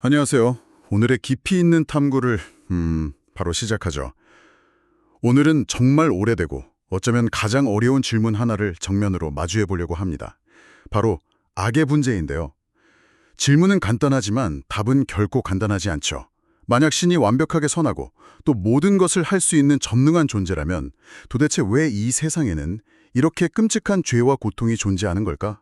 안녕하세요. 오늘의 깊이 있는 탐구를 음, 바로 시작하죠. 오늘은 정말 오래되고 어쩌면 가장 어려운 질문 하나를 정면으로 마주해 보려고 합니다. 바로 악의 문제인데요. 질문은 간단하지만 답은 결코 간단하지 않죠. 만약 신이 완벽하게 선하고 또 모든 것을 할 수 있는 전능한 존재라면 도대체 왜 이 세상에는 이렇게 끔찍한 죄와 고통이 존재하는 걸까?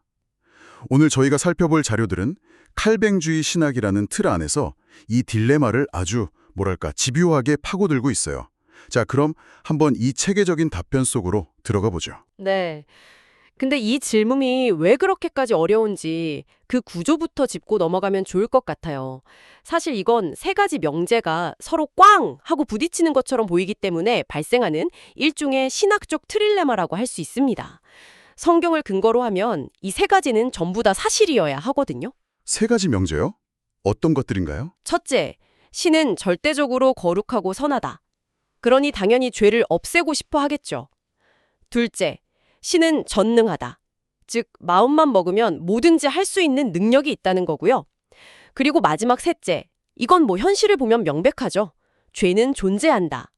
오늘 저희가 살펴볼 자료들은 칼뱅주의 신학이라는 틀 안에서 이 딜레마를 아주 뭐랄까 집요하게 파고들고 있어요. 자, 그럼 한번 이 체계적인 답변 속으로 들어가 보죠. 네. 근데 이 질문이 왜 그렇게까지 어려운지 그 구조부터 짚고 넘어가면 좋을 것 같아요. 사실 이건 세 가지 명제가 서로 꽝! 하고 부딪히는 것처럼 보이기 때문에 발생하는 일종의 신학적 트릴레마라고 할 수 있습니다. 성경을 근거로 하면 이 세 가지는 전부 다 사실이어야 하거든요. 세 가지 명제요? 어떤 것들인가요? 첫째, 신은 절대적으로 거룩하고 선하다. 그러니 당연히 죄를 없애고 싶어 하겠죠. 둘째, 신은 전능하다. 즉, 마음만 먹으면 뭐든지 할 수 있는 능력이 있다는 거고요. 그리고 마지막 셋째, 이건 뭐 현실을 보면 명백하죠. 죄는 존재한다.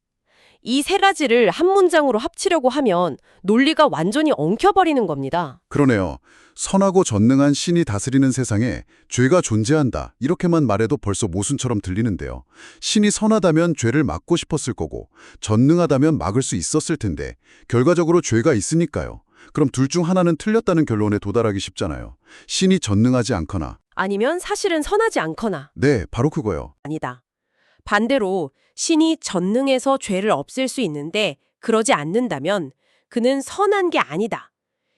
이 세 가지를 한 문장으로 합치려고 하면 논리가 완전히 엉켜버리는 겁니다. 그러네요. 선하고 전능한 신이 다스리는 세상에 죄가 존재한다. 이렇게만 말해도 벌써 모순처럼 들리는데요. 신이 선하다면 죄를 막고 싶었을 거고 전능하다면 막을 수 있었을 텐데 결과적으로 죄가 있으니까요. 그럼 둘 중 하나는 틀렸다는 결론에 도달하기 쉽잖아요. 신이 전능하지 않거나 아니면 사실은 선하지 않거나 네, 바로 그거요. 아니다. 반대로 신이 전능해서 죄를 없앨 수 있는데 그러지 않는다면 그는 선한 게 아니다.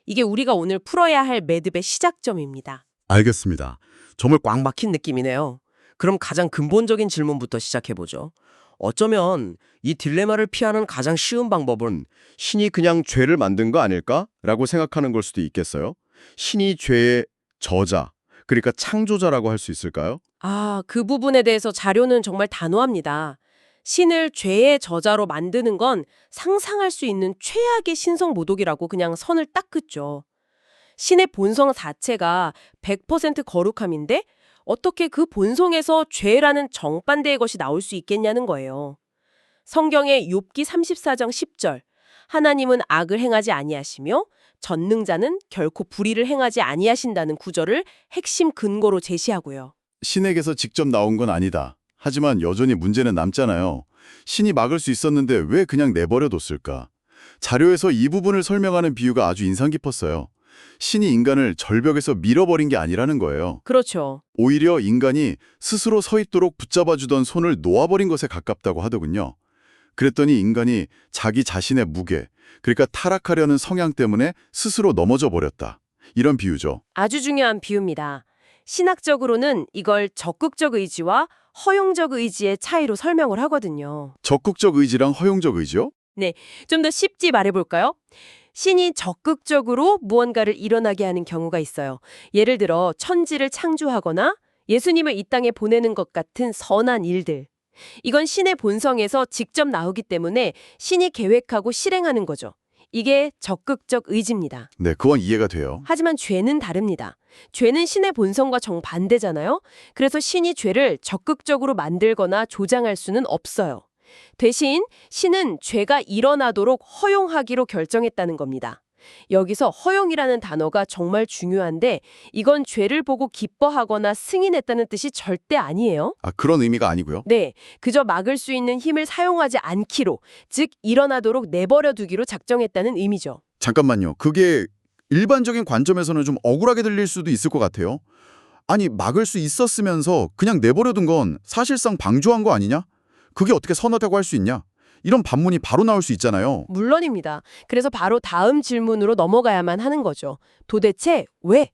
이게 우리가 오늘 풀어야 할 매듭의 시작점입니다. 알겠습니다. 정말 꽉 막힌 느낌이네요. 그럼 가장 근본적인 질문부터 시작해보죠. 어쩌면 이 딜레마를 피하는 가장 쉬운 방법은 신이 그냥 죄를 만든 거 아닐까? 라고 생각하는 걸 수도 있겠어요. 신이 죄의 저자, 그러니까 창조자라고 할 수 있을까요? 아, 그 부분에 대해서 자료는 정말 단호합니다. 신을 죄의 저자로 만드는 건 상상할 수 있는 최악의 신성 모독이라고 그냥 선을 딱 긋죠. 신의 본성 자체가 100% 거룩함인데 어떻게 그 본성에서 죄라는 정반대의 것이 나올 수 있겠냐는 거예요. 성경의 욥기 34장 10절 하나님은 악을 행하지 아니하시며 전능자는 결코 불의를 행하지 아니하신다는 구절을 핵심 근거로 제시하고요. 신에게서 직접 나온 건 아니다. 하지만 여전히 문제는 남잖아요. 신이 막을 수 있었는데 왜 그냥 내버려뒀을까? 자료에서 이 부분을 설명하는 비유가 아주 인상 깊었어요. 신이 인간을 절벽에서 밀어버린 게 아니라는 거예요. 그렇죠. 오히려 인간이 스스로 서 있도록 붙잡아주던 손을 놓아버린 것에 가깝다고 하더군요. 그랬더니 인간이 자기 자신의 무게, 그러니까 타락하려는 성향 때문에 스스로 넘어져 버렸다. 이런 비유죠. 아주 중요한 비유입니다. 신학적으로는 이걸 적극적 의지와 허용적 의지의 차이로 설명을 하거든요. 적극적 의지랑 허용적 의지요? 좀더 쉽게 말해볼까요? 신이 적극적으로 무언가를 일어나게 하는 경우가 있어요. 예를 들어 천지를 창조하거나 예수님을 이 땅에 보내는 것 같은 선한 일들. 이건 신의 본성에서 직접 나오기 때문에 신이 계획하고 실행하는 거죠. 이게 적극적 의지입니다. 네, 그건 이해가 돼요. 하지만 죄는 다릅니다. 죄는 신의 본성과 정반대잖아요. 그래서 신이 죄를 적극적으로 만들거나 조장할 수는 없어요. 대신 신은 죄가 일어나도록 허용하기로 결정했다는 겁니다. 여기서 허용이라는 단어가 정말 중요한데 이건 죄를 보고 기뻐하거나 승인했다는 뜻이 절대 아니에요. 아, 그런 의미가 아니고요. 네, 그저 막을 수 있는 힘을 사용하지 않기로, 즉 일어나도록 내버려 두기로 작정했다는 의미죠. 잠깐만요. 그게 일반적인 관점에서는 좀 억울하게 들릴 수도 있을 것 같아요. 아니, 막을 수 있었으면서 그냥 내버려둔 건 사실상 방조한 거 아니냐? 그게 어떻게 선하다고 할 수 있냐? 이런 반문이 바로 나올 수 있잖아요. 물론입니다. 그래서 바로 다음 질문으로 넘어가야만 하는 거죠. 도대체 왜?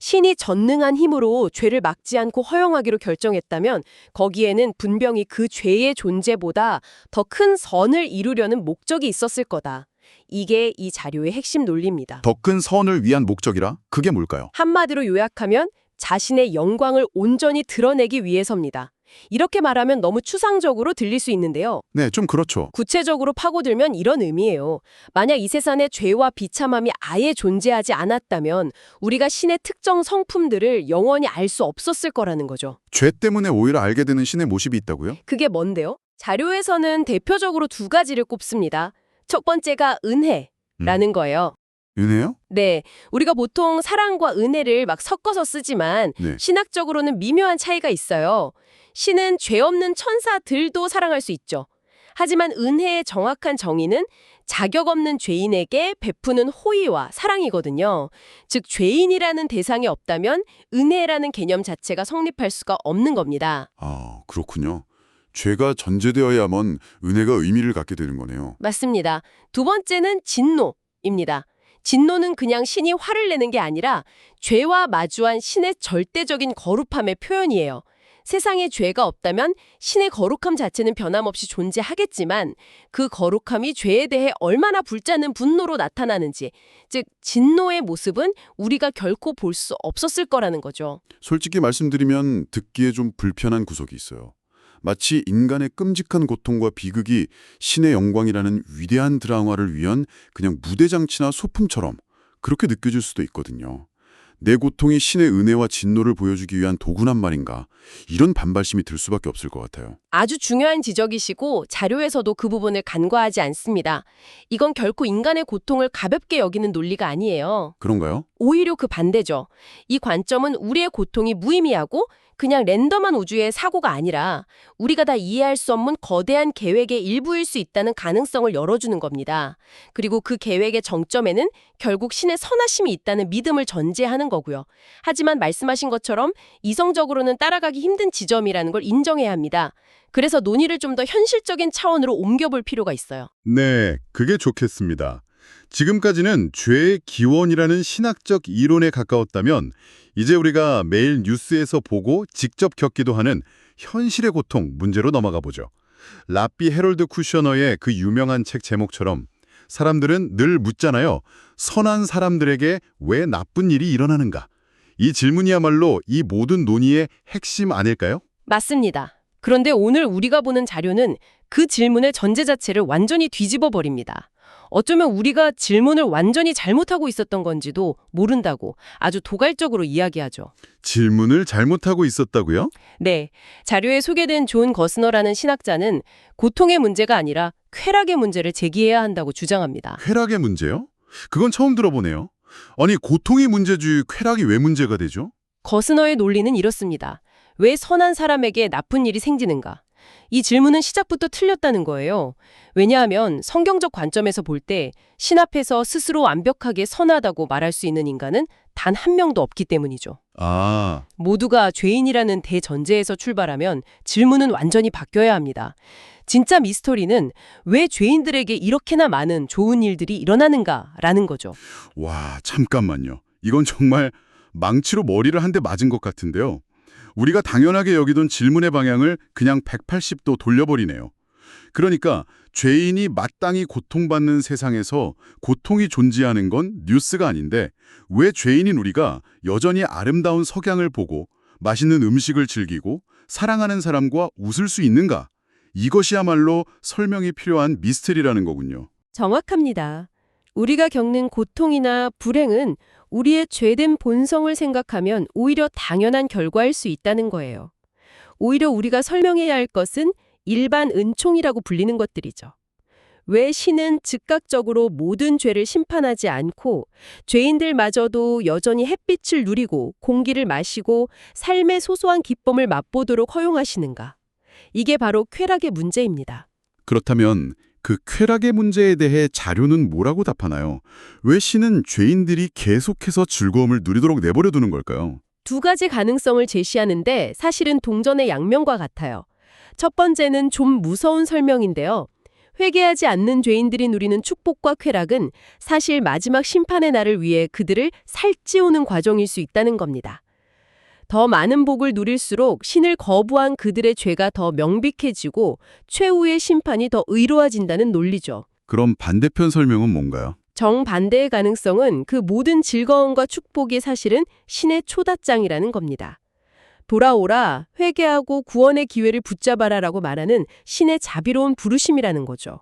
신이 전능한 힘으로 죄를 막지 않고 허용하기로 결정했다면 거기에는 분명히 그 죄의 존재보다 더 큰 선을 이루려는 목적이 있었을 거다. 이게 이 자료의 핵심 논리입니다. 더 큰 선을 위한 목적이라? 그게 뭘까요? 한마디로 요약하면 자신의 영광을 온전히 드러내기 위해서입니다. 이렇게 말하면 너무 추상적으로 들릴 수 있는데요. 네, 좀 그렇죠. 구체적으로 파고들면 이런 의미예요. 만약 이 세상에 죄와 비참함이 아예 존재하지 않았다면 우리가 신의 특정 성품들을 영원히 알 수 없었을 거라는 거죠. 죄 때문에 오히려 알게 되는 신의 모습이 있다고요? 그게 뭔데요? 자료에서는 대표적으로 두 가지를 꼽습니다. 첫 번째가 은혜라는 거예요. 은혜요? 네, 우리가 보통 사랑과 은혜를 막 섞어서 쓰지만 네. 신학적으로는 미묘한 차이가 있어요. 신은 죄 없는 천사들도 사랑할 수 있죠. 하지만 은혜의 정확한 정의는 자격 없는 죄인에게 베푸는 호의와 사랑이거든요. 즉 죄인이라는 대상이 없다면 은혜라는 개념 자체가 성립할 수가 없는 겁니다. 아, 그렇군요. 죄가 전제되어야만 은혜가 의미를 갖게 되는 거네요. 맞습니다. 두 번째는 진노입니다. 진노는 그냥 신이 화를 내는 게 아니라 죄와 마주한 신의 절대적인 거룩함의 표현이에요. 세상에 죄가 없다면 신의 거룩함 자체는 변함없이 존재하겠지만 그 거룩함이 죄에 대해 얼마나 불자는 분노로 나타나는지, 즉 진노의 모습은 우리가 결코 볼 수 없었을 거라는 거죠. 솔직히 말씀드리면 듣기에 좀 불편한 구석이 있어요. 마치 인간의 끔찍한 고통과 비극이 신의 영광이라는 위대한 드라마를 위한 그냥 무대장치나 소품처럼 그렇게 느껴질 수도 있거든요. 내 고통이 신의 은혜와 진노를 보여주기 위한 도구란 말인가 이런 반발심이 들 수밖에 없을 것 같아요. 아주 중요한 지적이시고 자료에서도 그 부분을 간과하지 않습니다. 이건 결코 인간의 고통을 가볍게 여기는 논리가 아니에요. 그런가요? 오히려 그 반대죠. 이 관점은 우리의 고통이 무의미하고 그냥 랜덤한 우주의 사고가 아니라 우리가 다 이해할 수 없는 거대한 계획의 일부일 수 있다는 가능성을 열어주는 겁니다. 그리고 그 계획의 정점에는 결국 신의 선하심이 있다는 믿음을 전제하는 거고요. 하지만 말씀하신 것처럼 이성적으로는 따라가기 힘든 지점이라는 걸 인정해야 합니다. 그래서 논의를 좀 더 현실적인 차원으로 옮겨볼 필요가 있어요. 네, 그게 좋겠습니다. 지금까지는 죄의 기원이라는 신학적 이론에 가까웠다면 이제 우리가 매일 뉴스에서 보고 직접 겪기도 하는 현실의 고통 문제로 넘어가 보죠. 라삐 헤롤드 쿠셔너의 그 유명한 책 제목처럼 사람들은 늘 묻잖아요. 선한 사람들에게 왜 나쁜 일이 일어나는가? 이 질문이야말로 이 모든 논의의 핵심 아닐까요? 맞습니다. 그런데 오늘 우리가 보는 자료는 그 질문의 전제 자체를 완전히 뒤집어 버립니다. 어쩌면 우리가 질문을 완전히 잘못하고 있었던 건지도 모른다고 아주 도갈적으로 이야기하죠. 질문을 잘못하고 있었다고요? 네, 자료에 소개된 존 거스너라는 신학자는 고통의 문제가 아니라 쾌락의 문제를 제기해야 한다고 주장합니다. 쾌락의 문제요? 그건 처음 들어보네요. 아니 고통이 문제지 쾌락이 왜 문제가 되죠? 거스너의 논리는 이렇습니다. 왜 선한 사람에게 나쁜 일이 생기는가? 이 질문은 시작부터 틀렸다는 거예요. 왜냐하면 성경적 관점에서 볼 때 신 앞에서 스스로 완벽하게 선하다고 말할 수 있는 인간은 단 한 명도 없기 때문이죠. 아, 모두가 죄인이라는 대전제에서 출발하면 질문은 완전히 바뀌어야 합니다. 진짜 미스터리는 왜 죄인들에게 이렇게나 많은 좋은 일들이 일어나는가라는 거죠. 와 잠깐만요. 이건 정말 망치로 머리를 한 대 맞은 것 같은데요. 우리가 당연하게 여기던 질문의 방향을 그냥 180도 돌려버리네요. 그러니까 죄인이 마땅히 고통받는 세상에서 고통이 존재하는 건 뉴스가 아닌데 왜 죄인인 우리가 여전히 아름다운 석양을 보고 맛있는 음식을 즐기고 사랑하는 사람과 웃을 수 있는가? 이것이야말로 설명이 필요한 미스터리라는 거군요. 정확합니다. 우리가 겪는 고통이나 불행은 우리의 죄된 본성을 생각하면 오히려 당연한 결과일 수 있다는 거예요. 오히려 우리가 설명해야 할 것은 일반 은총이라고 불리는 것들이죠. 왜 신은 즉각적으로 모든 죄를 심판하지 않고 죄인들마저도 여전히 햇빛을 누리고 공기를 마시고 삶의 소소한 기쁨을 맛보도록 허용하시는가? 이게 바로 쾌락의 문제입니다. 그렇다면 그 쾌락의 문제에 대해 자료는 뭐라고 답하나요? 왜 신은 죄인들이 계속해서 즐거움을 누리도록 내버려 두는 걸까요? 두 가지 가능성을 제시하는데 사실은 동전의 양면과 같아요. 첫 번째는 좀 무서운 설명인데요. 회개하지 않는 죄인들이 누리는 축복과 쾌락은 사실 마지막 심판의 날을 위해 그들을 살찌우는 과정일 수 있다는 겁니다. 더 많은 복을 누릴수록 신을 거부한 그들의 죄가 더 명백해지고 최후의 심판이 더 의로워진다는 논리죠. 그럼 반대편 설명은 뭔가요? 정반대의 가능성은 그 모든 즐거움과 축복이 사실은 신의 초다장이라는 겁니다. 돌아오라, 회개하고 구원의 기회를 붙잡아라라고 말하는 신의 자비로운 부르심이라는 거죠.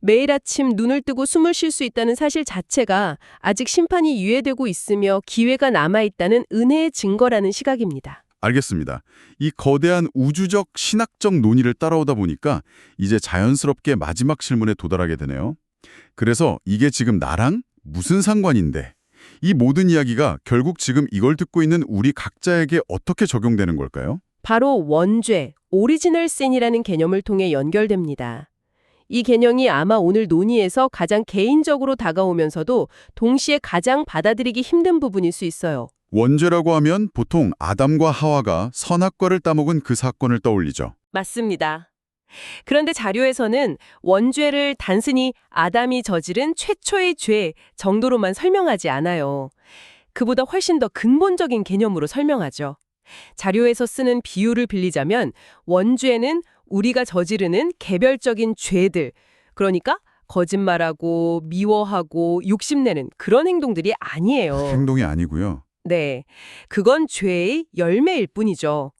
매일 아침 눈을 뜨고 숨을 쉴 수 있다는 사실 자체가 아직 심판이 유예되고 있으며 기회가 남아있다는 은혜의 증거라는 시각입니다. 알겠습니다. 이 거대한 우주적 신학적 논의를 따라오다 보니까 이제 자연스럽게 마지막 질문에 도달하게 되네요. 그래서 이게 지금 나랑 무슨 상관인데 이 모든 이야기가 결국 지금 이걸 듣고 있는 우리 각자에게 어떻게 적용되는 걸까요? 바로 원죄, 오리지널 씬이라는 개념을 통해 연결됩니다. 이 개념이 아마 오늘 논의에서 가장 개인적으로 다가오면서도 동시에 가장 받아들이기 힘든 부분일 수 있어요. 원죄라고 하면 보통 아담과 하와가 선악과를 따먹은 그 사건을 떠올리죠. 맞습니다. 그런데 자료에서는 원죄를 단순히 아담이 저지른 최초의 죄 정도로만 설명하지 않아요. 그보다 훨씬 더 근본적인 개념으로 설명하죠. 자료에서 쓰는 비유를 빌리자면 원죄는 우리가 저지르는 개별적인 죄들, 그러니까 거짓말하고 미워하고 욕심내는 그런 행동들이 아니에요. 행동이 아니고요. 네, 그건 죄의 열매일 뿐이죠.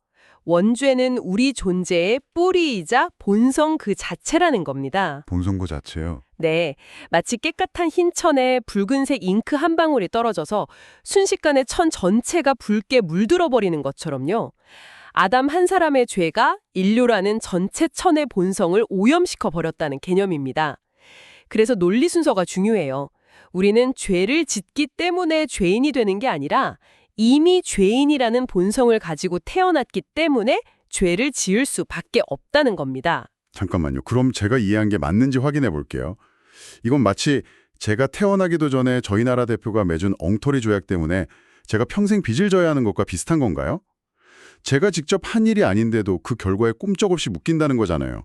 원죄는 우리 존재의 뿌리이자 본성 그 자체라는 겁니다. 본성고 자체요. 네, 마치 깨끗한 흰 천에 붉은색 잉크 한 방울이 떨어져서 순식간에 천 전체가 붉게 물들어 버리는 것처럼요. 아담 한 사람의 죄가 인류라는 전체 천의 본성을 오염시켜 버렸다는 개념입니다. 그래서 논리 순서가 중요해요. 우리는 죄를 짓기 때문에 죄인이 되는 게 아니라 이미 죄인이라는 본성을 가지고 태어났기 때문에 죄를 지을 수밖에 없다는 겁니다. 잠깐만요. 그럼 제가 이해한 게 맞는지 확인해 볼게요. 이건 마치 제가 태어나기도 전에 저희 나라 대표가 맺은 엉터리 조약 때문에 제가 평생 빚을 져야 하는 것과 비슷한 건가요? 제가 직접 한 일이 아닌데도 그 결과에 꼼짝없이 묶인다는 거잖아요.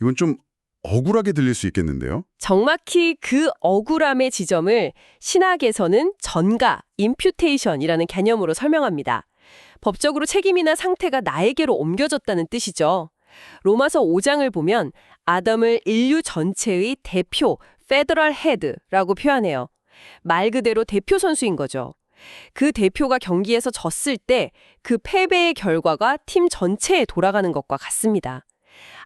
이건 좀 억울하게 들릴 수 있겠는데요? 정확히 그 억울함의 지점을 신학에서는 전가, 임퓨테이션이라는 개념으로 설명합니다. 법적으로 책임이나 상태가 나에게로 옮겨졌다는 뜻이죠. 로마서 5장을 보면 아담을 인류 전체의 대표, 페더럴 헤드라고 표현해요. 말 그대로 대표 선수인 거죠. 그 대표가 경기에서 졌을 때 그 패배의 결과가 팀 전체에 돌아가는 것과 같습니다.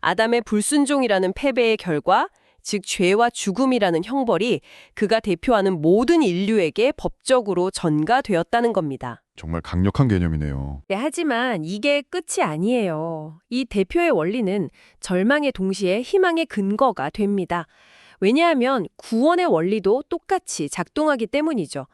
아담의 불순종이라는 패배의 결과, 즉 죄와 죽음이라는 형벌이 그가 대표하는 모든 인류에게 법적으로 전가되었다는 겁니다. 정말 강력한 개념이네요. 네, 하지만 이게 끝이 아니에요. 이 대표의 원리는 절망의 동시에 희망의 근거가 됩니다. 왜냐하면 구원의 원리도 똑같이 작동하기 때문이죠.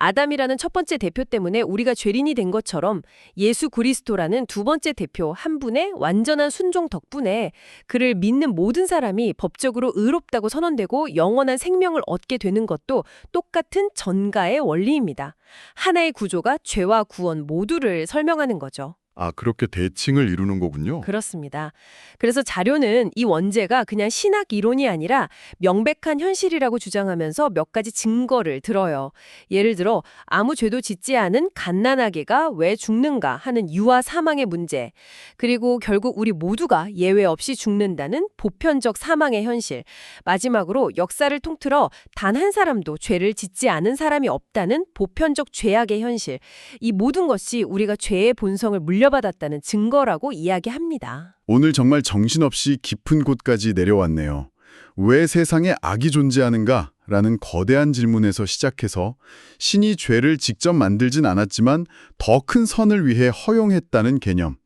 아담이라는 첫 번째 대표 때문에 우리가 죄인이 된 것처럼 예수 그리스도라는 두 번째 대표 한 분의 완전한 순종 덕분에 그를 믿는 모든 사람이 법적으로 의롭다고 선언되고 영원한 생명을 얻게 되는 것도 똑같은 전가의 원리입니다. 하나의 구조가 죄와 구원 모두를 설명하는 거죠. 아, 그렇게 대칭을 이루는 거군요. 그렇습니다. 그래서 자료는 이 원죄가 그냥 신학 이론이 아니라 명백한 현실이라고 주장하면서 몇 가지 증거를 들어요. 예를 들어 아무 죄도 짓지 않은 갓난아기가 왜 죽는가 하는 유아 사망의 문제, 그리고 결국 우리 모두가 예외 없이 죽는다는 보편적 사망의 현실, 마지막으로 역사를 통틀어 단 한 사람도 죄를 짓지 않은 사람이 없다는 보편적 죄악의 현실, 이 모든 것이 우리가 죄의 본성을 물려 받았다는 증거라고 이야기합니다. 오늘 정말 정신없이 깊은 곳까지 내려왔네요. 왜 세상에 악이 존재하는가? 라는 거대한 질문에서 시작해서 신이 죄를 직접 만들진 않았지만 더 큰 선을 위해 허용했다는 개념.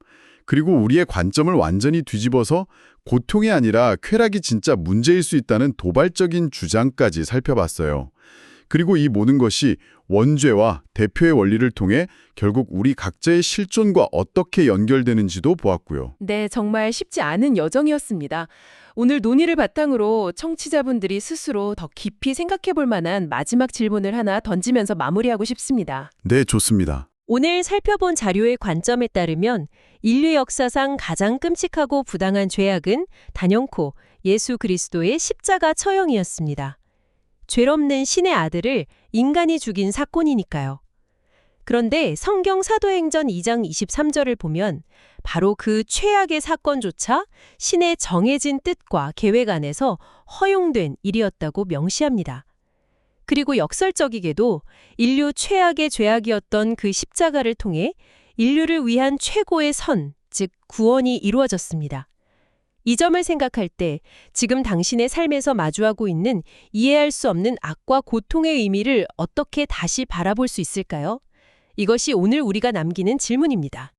그리고 우리의 관점을 완전히 뒤집어서 고통이 아니라 쾌락이 진짜 문제일 수 있다는 도발적인 주장까지 살펴봤어요. 그리고 이 모든 것이 원죄와 대표의 원리를 통해 결국 우리 각자의 실존과 어떻게 연결되는지도 보았고요. 네, 정말 쉽지 않은 여정이었습니다. 오늘 논의를 바탕으로 청취자분들이 스스로 더 깊이 생각해 볼 만한 마지막 질문을 하나 던지면서 마무리하고 싶습니다. 네, 좋습니다. 오늘 살펴본 자료의 관점에 따르면 인류 역사상 가장 끔찍하고 부당한 죄악은 단연코 예수 그리스도의 십자가 처형이었습니다. 죄없는 신의 아들을 인간이 죽인 사건이니까요. 그런데 성경 사도행전 2장 23절을 보면 바로 그 최악의 사건조차 신의 정해진 뜻과 계획 안에서 허용된 일이었다고 명시합니다. 그리고 역설적이게도 인류 최악의 죄악이었던 그 십자가를 통해 인류를 위한 최고의 선, 즉 구원이 이루어졌습니다. 이 점을 생각할 때 지금 당신의 삶에서 마주하고 있는 이해할 수 없는 악과 고통의 의미를 어떻게 다시 바라볼 수 있을까요? 이것이 오늘 우리가 남기는 질문입니다.